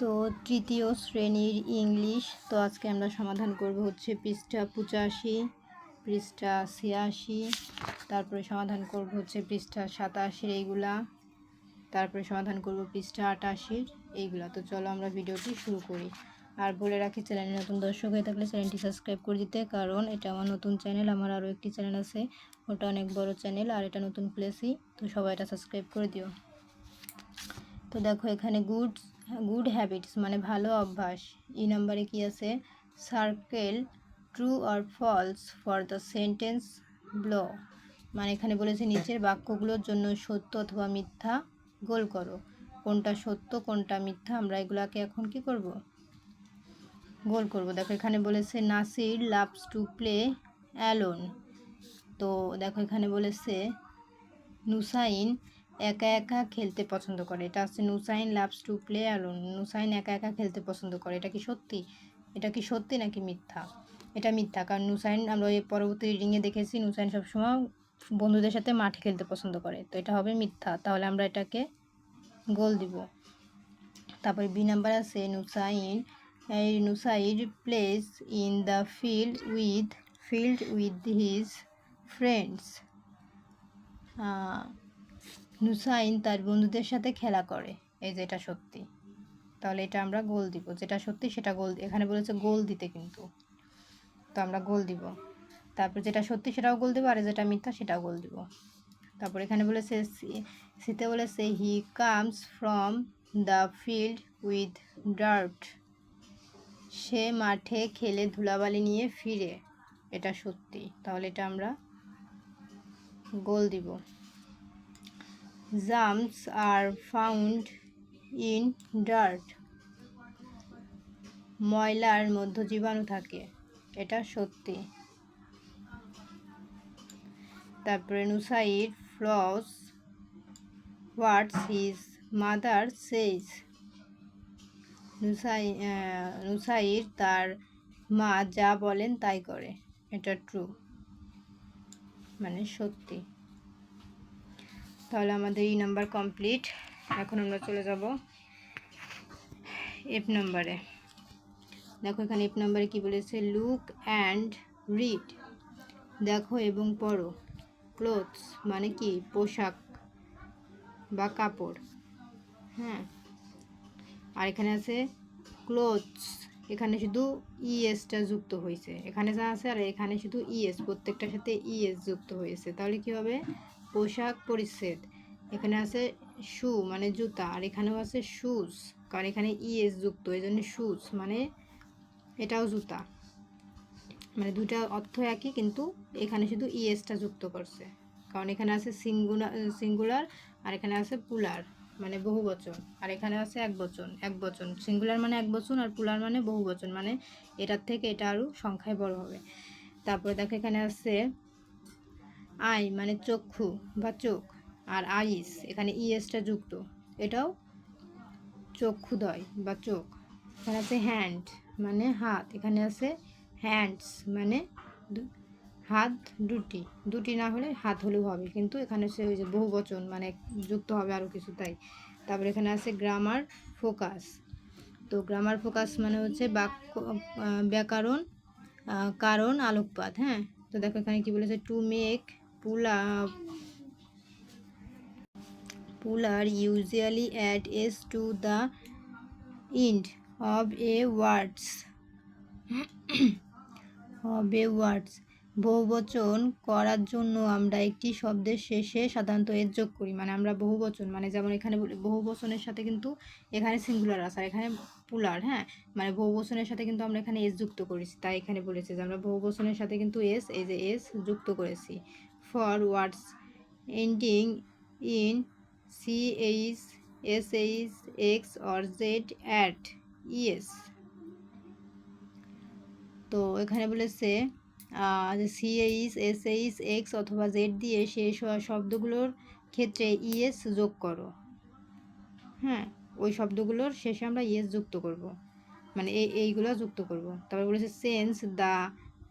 তো তৃতীয় শ্রেণির ইংলিশ। তো আজকে আমরা সমাধান করব হচ্ছে পৃষ্ঠা পঁচাশি, পৃষ্ঠা ছিয়াশি, তারপরে সমাধান করব হচ্ছে পৃষ্ঠা সাতাশির এইগুলা, তারপরে সমাধান করব পৃষ্ঠা আটাশির এইগুলা। তো চলো আমরা ভিডিওটি শুরু করি। আর বলে রাখি, চ্যানেলে নতুন দর্শক হয়ে থাকলে চ্যানেলটি সাবস্ক্রাইব করে দিতে, কারণ এটা আমার নতুন চ্যানেল, আমার আরও একটি চ্যানেল আছে। ওটা অনেক বড় চ্যানেল আর এটা নতুন প্লেসই, তো সবাই এটা সাবস্ক্রাইব করে দিও। তো দেখো এখানে গুড গুড হ্যাবিটস মানে ভালো অভ্যাস। ই নাম্বারে কি আছে? Circle true R false for the sentence below মানে এখানে বলেছে, নিচের বাক্যগুলোর জন্য সত্য অথবা মিথ্যা গোল করো। কোনটা সত্য, কোনটা মিথ্যা? আমরা এগুলাকে এখন কি করব? গোল করব। দেখো, এখানে বলেছে, Nasir loves to play alone তো দেখো, এখানে বলেছে, নুসাইন একা একা খেলতে পছন্দ করে। এটা হচ্ছে Nusain loves to play alone Nusain একা একা খেলতে পছন্দ করে। এটা কি সত্যি? এটা কি সত্যি নাকি মিথ্যা? এটা মিথ্যা, কারণ নুসাইন আমরা ওই পরবর্তী রিডিংয়ে দেখেছি নুসাইন সবসময় বন্ধুদের সাথে মাঠে খেলতে পছন্দ করে। তো এটা হবে মিথ্যা। তাহলে আমরা এটাকে গোল দিব। তারপরে বি নাম্বার আছে নুসাইন। এই Nusain plays in the field with field with his friends Nusain তার বন্ধুদের সাথে খেলা করে। এই যে এটা সত্যি। তাহলে এটা আমরা গোল দিব। যেটা সত্যি সেটা গোল এখানে বলেছে গোল দিতে কিন্তু। তো আমরা গোল দিব। তারপর যেটা সত্যি সেটাও গোল দেবো আর যেটা মিথ্যা সেটাও গোল দিব। তারপর এখানে বলেছে সিতে বলেছে he comes from the field with dirt সে মাঠে খেলে ধুলাবালি নিয়ে ফিরে। এটা সত্যি। তাহলে এটা আমরা গোল দিব। Germs are found in dirt ময়লার মধ্য জীবাণু থাকে, এটা সত্যি। তারপরে Nusain, follows what's his mother says. Nusair নুসাইর তার মা যা বলেন তাই করে, এটা ট্রু মানে সত্যি। তাহলে আমাদের এই নাম্বার কমপ্লিট এখন আমরা চলে যাব এফ নাম্বারে দেখো এখানে এফ নাম্বারে কি বলেছে? লুক অ্যান্ড রিড দেখো এবং পড়ো। ক্লোথস মানে কি? পোশাক বা কাপড়। হ্যাঁ। আর এখানে আছে ক্লোথস এখানে শুধু ইএসটা যুক্ত হয়েছে। এখানে যা আছে আর এখানে শুধু ইএস প্রত্যেকটার সাথে ইএস যুক্ত হয়েছে। তাহলে কি হবে? পোশাক পরিচ্ছেদ। এখানে আছে শু মানে জুতা, আর এখানেও আছে শুজ কারণ এখানে ইএস যুক্ত এই জন্য শুজ মানে এটাও জুতা। মানে দুটা অর্থ একই, কিন্তু এখানে শুধু ইএসটা যুক্ত করছে। কারণ এখানে আছে সিঙ্গুলার সিঙ্গুলার, আর এখানে আছে পুলার মানে বহু বচন আর এখানে আছে এক বচন এক বচন সিঙ্গুলার মানে এক বচন আর পুলার মানে বহু বচন মানে এটার থেকে এটা আরও সংখ্যায় বড় হবে। তারপরে দেখো এখানে আছে আই মানে চক্ষু বা চোখ আর আইস, এখানে ইএসটা যুক্ত। এটাও চক্ষুদয় বা চোখ। এখানে আছে হ্যান্ড মানে হাত, এখানে আছে হ্যান্ডস মানে হাত দুটি। দুটি না হলে হাত হলেও হবে, কিন্তু এখানে সে ওই যে বহু বচন মানে যুক্ত হবে আরও কিছু, তাই। তারপরে এখানে আছে গ্রামার ফোকাস তো গ্রামার ফোকাস মানে হচ্ছে বাক্য ব্যাকরণ কারণ, আলোকপাত হ্যাঁ? তো দেখো এখানে কি বলেছে? To make plural plural usually add S to the end of a words of a words বহুবচন করার জন্য আমরা একটি শব্দের শেষে সাধারণত এর যোগ করি। মানে আমরা বহুবচন মানে যেমন এখানে বহুবচনের সাথে কিন্তু এখানে সিঙ্গুলার আছে, আর এখানে পুলার হ্যাঁ? মানে বহুবচনের সাথে কিন্তু আমরা এখানে এস যুক্ত করেছি। তাই এখানে বলেছি যে আমরা বহুবচনের সাথে কিন্তু এস এই যে এস যুক্ত করেছি। For ending in C H S H X or Z add ES তো এখানে বলেছে সিএইচ এসএইচ এক্স অথবা জেড দিয়ে সেই শব্দগুলোর ক্ষেত্রে ইএস যোগ করো। হ্যাঁ ওই শব্দগুলোর শেষে আমরা ইএস যুক্ত করব। মানে এই, এইগুলো যুক্ত করব। তারপর বলেছে change the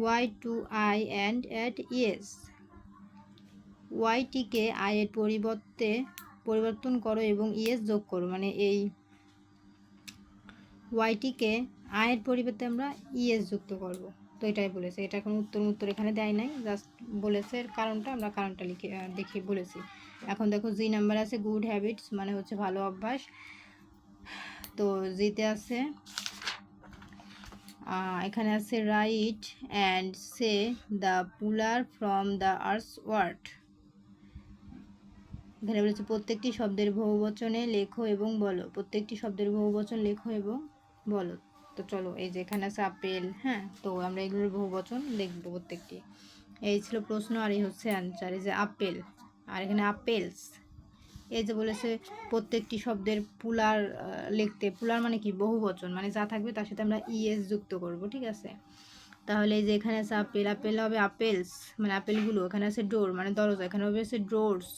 Y to I and add ES ওয়াইটিকে আয়ের পরিবর্তে পরিবর্তন করো এবং ইএস যোগ করো। মানে এই ওয়াইটিকে আয়ের পরিবর্তে আমরা ইএস যুক্ত করব। তো এটাই বলেছে। এটা কোনো উত্তর উত্তর এখানে দেয় নাই জাস্ট বলেছে এর কারণটা, আমরা কারণটা লিখে দেখে বলেছি। এখন দেখো জি নাম্বার আছে গুড হ্যাবিটস মানে হচ্ছে ভালো অভ্যাস। তো জিতে আছে এখানে আছে write and say the plural from the arts word এখানে বলেছে, প্রত্যেকটি শব্দের বহুবচনে লেখো এবং বলো। প্রত্যেকটি শব্দের বহুবচন লেখো এবং বলো। তো চলো, এই যে এখানে আছে আপেল হ্যাঁ? তো আমরা এগুলোর বহুবচন লিখব প্রত্যেকটি। এই ছিল প্রশ্ন আর এই হচ্ছে অ্যান্সার এই যে আপেল। আর এখানে আপেলস। এই যে বলেছে, প্রত্যেকটি শব্দের পুলার লিখতে পুলার মানে কি? বহুবচন মানে যা থাকবে তার সাথে আমরা ইএস যুক্ত করব, ঠিক আছে? তাহলে এই যে এখানে আছে আপেল আপেল হবে আপেলস মানে আপেলগুলো। এখানে আছে ডোর মানে দরজা। এখানে হবে ডোরস।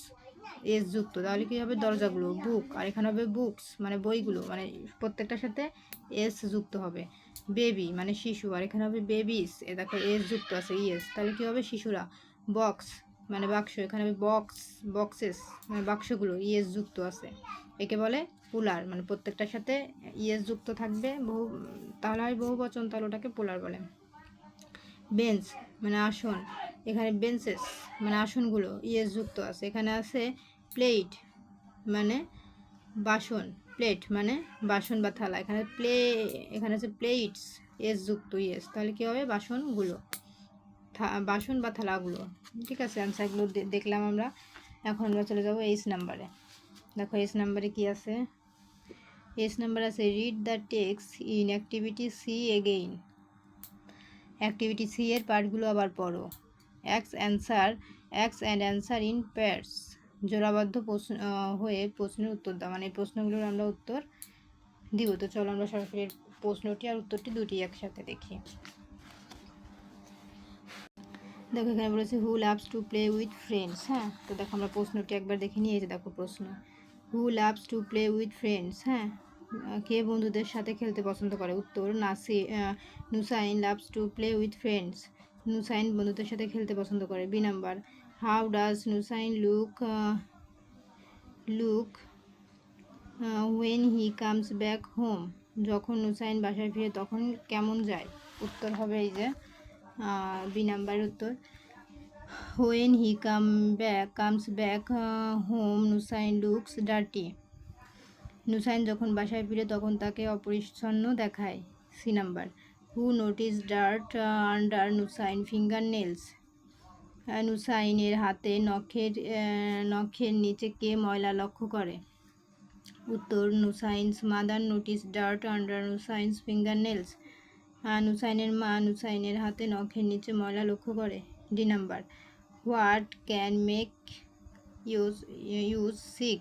এস যুক্ত। তাহলে কি হবে? দরজাগুলো, বুক, আর এখানে হবে বুকস মানে বইগুলো মানে প্রত্যেকটার সাথে এস যুক্ত হবে। বেবি মানে শিশু, আর এখানে হবে বেবিস, এ দেখো এস যুক্ত আছে ইএস তাহলে কী হবে? শিশুরা, বক্স মানে বাক্স, এখানে হবে বক্স, বক্সেস মানে বাক্সগুলো ইএস যুক্ত আছে। একে বলে পোলার মানে প্রত্যেকটার সাথে ইএস যুক্ত থাকবে, বহু তাহলে হয় বহু বচন, তাহলে ওটাকে পোলার বলে। বেঞ্চ মানে আসন, এখানে বেঞ্চেস মানে আসনগুলো ইএস যুক্ত আছে। এখানে আছে প্লেট মানে বাসন প্লেট মানে বাসন বা থালা। এখানে প্লে এখানে আছে প্লেটস এস যুক্ত ইয়েস তাহলে কী হবে? বাসনগুলো। বাসন বা থালাগুলো। ঠিক আছে অ্যান্সারগুলো দেখলাম আমরা। এখন আমরা চলে যাব এইচ নাম্বারে দেখো এইচ নাম্বারে কি আছে? এইচ নাম্বার আছে read the text in activity C again activity C এর পার্টগুলো আবার পড়ো। অ্যাক্স answer অ্যাক্স and answer in pairs জোড়াবদ্ধ প্রশ্ন হয়ে প্রশ্নের উত্তর দাও। মানে এই প্রশ্নগুলোর আমরা উত্তর দিব। তো চলো আমরা সরাসরি প্রশ্নটি আর উত্তরটি দুটি একসাথে দেখি। দেখো, এখানে বলেছে who loves to play with friends হ্যাঁ তো দেখো আমরা প্রশ্নটি একবার দেখে নিয়ে এই যে দেখো প্রশ্ন। Who loves to play with friends হ্যাঁ কে বন্ধুদের সাথে খেলতে পছন্দ করে? উত্তর, নাসি Nusain loves to play with friends Nusain বন্ধুদের সাথে খেলতে পছন্দ করে। B number how does Nusain look look when he comes back home যখন নুসাইন বাসায় ফিরে, তখন কেমন যায়? উত্তর হবে এই যে বি নাম্বার উত্তর। When he come back comes back home Nusain looks dirty Nusain যখন বাসায় ফিরে, তখন তাকে অপরিচ্ছন্ন দেখায়। C number. Who notice dirt under Nusain finger nails নুসাইনের হাতে নখের নখের নিচে কে ময়লা লক্ষ্য করে? উত্তর, Nusain's mother notice dirt under Nusain's finger nails নুসাইনের মা নুসাইনের হাতে নখের নিচে ময়লা লক্ষ্য করে। D number. What can make use use sick?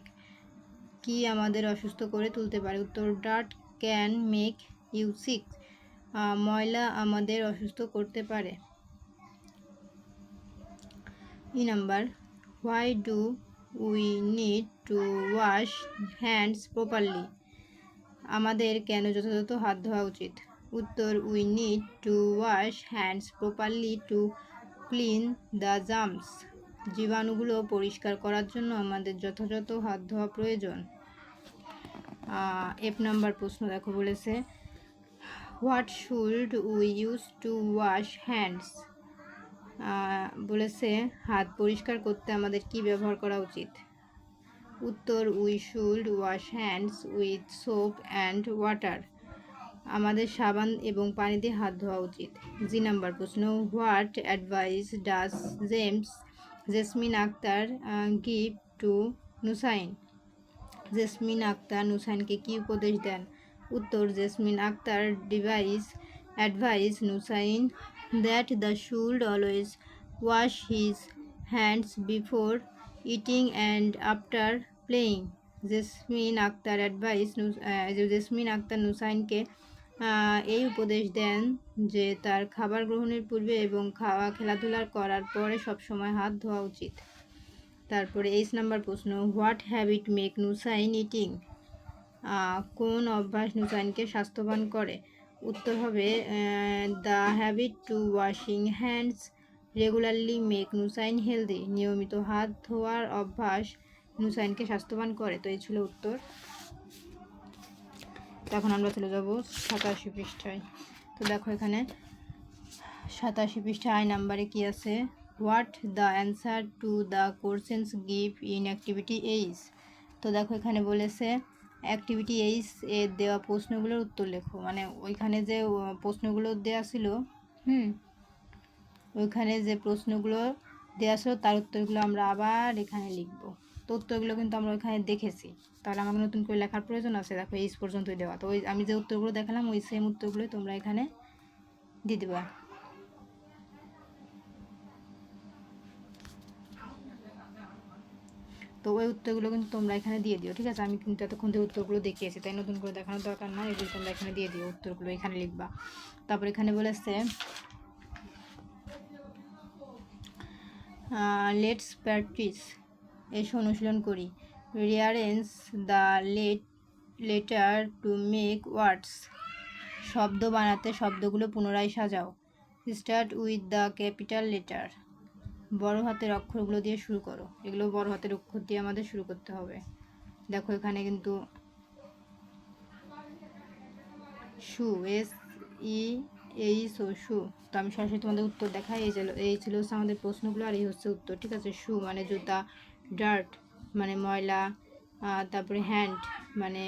কি আমাদের অসুস্থ করে তুলতে পারে? উত্তর, dirt can make you sick. ময়লা আমাদের অসুস্থ করতে পারে। E number why do we need to wash hands properly আমাদের কেন যথাযথ হাত ধোয়া উচিত? উত্তর we need to wash hands properly to clean the germs জীবাণুগুলো পরিষ্কার করার জন্য আমাদের যথাযথ হাত ধোয়া প্রয়োজন। এফ নাম্বার প্রশ্ন দেখো বলেছে। What should we use to wash hands বলেছে, হাত পরিষ্কার করতে আমাদের কি ব্যবহার করা উচিত? উত্তর we should wash hands with soap and water আমাদের সাবান এবং পানি দিয়ে হাত ধোয়া উচিত। জি নাম্বার প্রশ্ন what advice does James Jasmin Akter give to Nusain Jasmin Akter নুসাইনকে কী উপদেশ দেন? উত্তর Jasmin Akter device advice Nusain that the should always wash his hands before eating and after playing Jasmin Akter advice Jasmin Akter নুসাইনকে এই উপদেশ দেন যে তার খাবার গ্রহণের পূর্বে এবং খাওয়া খেলাধুলা করার পরে সবসময় হাত ধোয়া উচিত। তারপরে এইচ নাম্বার প্রশ্ন, what habit make Nusain eating? কোন অভ্যাস নুসাইনকে স্বাস্থ্যবান করে? উত্তর হবে the habit to washing hands regularly make Nusain healthy নিয়মিত হাত ধোয়ার অভ্যাস নুসাইনকে স্বাস্থ্যবান করে, তো এই ছিল উত্তর। তো এখন আমরা চলে যাব সাতাশি পৃষ্ঠায়। তো দেখো এখানে, সাতাশি পৃষ্ঠায় আই নাম্বারে কি আছে? What the answer to the questions give in activity H তো দেখো এখানে বলেছে অ্যাক্টিভিটি এইচ এর দেওয়া প্রশ্নগুলোর উত্তর লেখো। মানে ওইখানে যে প্রশ্নগুলো দেওয়া ছিল, হুম, ওইখানে যে প্রশ্নগুলো দেওয়া ছিল, তার উত্তরগুলো আমরা আবার এখানে লিখব। তো উত্তরগুলো কিন্তু আমরা ওইখানে দেখেছি। তাহলে আমাকে নতুন করে লেখার প্রয়োজন আছে। দেখো এই পর্যন্তই দেওয়া। তো ওই, আমি যে উত্তরগুলো দেখালাম, ওই সেম উত্তরগুলোই তোমরা এখানে দিয়ে দেবা। তো ওই উত্তরগুলো কিন্তু তোমরা এখানে দিয়ে দিও, ঠিক আছে? আমি কিন্তু এতক্ষণ ধরে উত্তরগুলো দেখিয়েছি, তাই নতুন করে দেখানোর দরকার নয় এগুলো তোমরা এখানে দিয়ে দিও উত্তরগুলো, এখানে লিখবা। তারপর এখানে বলেছে লেটস প্র্যাকটিস এসো অনুশীলন করি। Rearrange the let letter to make words শব্দ বানাতে শব্দগুলো পুনরায় সাজাও। Start with the capital letter বড় হাতের অক্ষরগুলো দিয়ে শুরু করো। এগুলো বড় হাতের অক্ষর দিয়ে আমাদের শুরু করতে হবে। দেখো এখানে কিন্তু শু এস, ই এই সো। শু তো আমি সরাসরি তোমাদের উত্তর দেখাই। এই ছিল এই ছিল হচ্ছে আমাদের প্রশ্নগুলো আর এই হচ্ছে উত্তর। ঠিক আছে? শু মানে জুতা, ডার্ট মানে ময়লা তারপরে হ্যান্ড মানে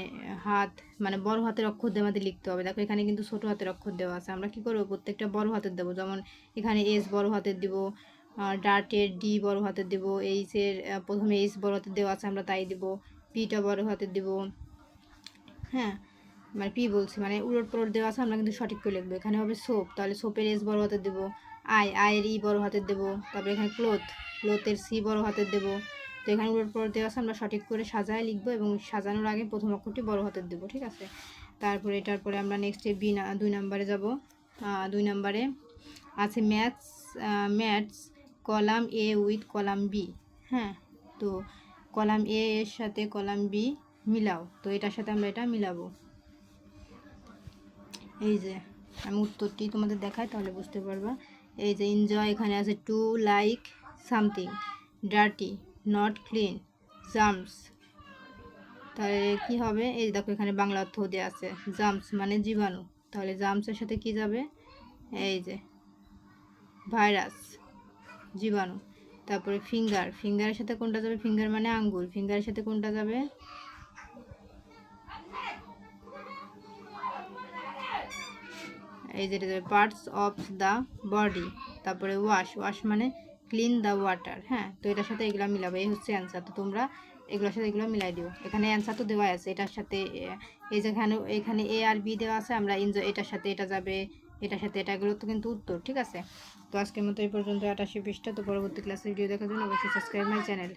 হাত মানে বড় হাতের অক্ষর দিয়ে আমাদের লিখতে হবে। দেখো এখানে কিন্তু ছোটো হাতের অক্ষর দেওয়া আছে। আমরা কি করব? প্রত্যেকটা বড় হাতের দেবো। যেমন এখানে এস বড় হাতের দিব ডার্টের ডি বড় হাতের দেবো, এইচের প্রথমে এইচ বড় হাতের দেওয়া আছে, আমরা তাই দিব। পিটা বড় হাতের দেব। হ্যাঁ মানে পি বলছি মানে উলট পালট দেওয়া আছে, আমরা কিন্তু সঠিক করে লিখব। এখানে হবে সোপ, তাহলে সোপের এস বড় হাতের দেবো। আই আয়ের ই বড় হাতের দেবো। তারপরে এখানে ক্লোথ, ক্লোথের সি বড় হাতের দেবো। তো এখানে উলট পালট দেওয়া আছে, আমরা সঠিক করে সাজায় লিখব এবং সাজানোর আগে প্রথম অক্ষরটি বড় হাতের দেবো, ঠিক আছে? তারপরে এটার পরে আমরা নেক্সটে বি না, দুই নাম্বারে যাব। দুই নাম্বারে আছে maths maths column A with column B হ্যাঁ? তো কলাম এ এর সাথে কলাম বি মিলাও, তো এটার সাথে আমরা এটা মিলাবো। এই যে, আমি উত্তরটি তোমাদের দেখাই, তাহলে বুঝতে পারবা। এই যে এনজয় এখানে আছে to like something dirty not clean germs তাহলে কি হবে? এই দেখো, এখানে বাংলা অর্থ দেওয়া আছে জাম্পস মানে জীবাণু। তাহলে জাম্পসের সাথে কি যাবে? এই যে ভাইরাস জীবাণু। তারপরে ফিঙ্গার ফিঙ্গারের সাথে কোনটা যাবে? ফিঙ্গার মানে আঙ্গুল। ফিঙ্গারের সাথে কোনটা যাবে? এই যেটা যাবে পার্টস অফ দ্য বডি তারপরে ওয়াশ ওয়াশ মানে ক্লিন দ্য ওয়াটার হ্যাঁ তো এটার সাথে এগুলো মিলাবে। এই হচ্ছে অ্যান্সার তো তোমরা এগুলোর সাথে এগুলো মিলাই দিও। এখানে অ্যান্সার তো দেওয়া আছে। এটার সাথে এই যেখানে এখানে এ আর বি দেওয়া আছে। আমরা এনজয় এটার সাথে এটা যাবে। এটার সাথে এটা, এগুলো তো কিন্তু উত্তর। ঠিক আছে? তো আজকের মতো এই পর্যন্ত। আটাশি পৃষ্ঠা। তো পরবর্তী ক্লাসে ভিডিও দেখার জন্য অবশ্যই সাবস্ক্রাইব মাই চ্যানেল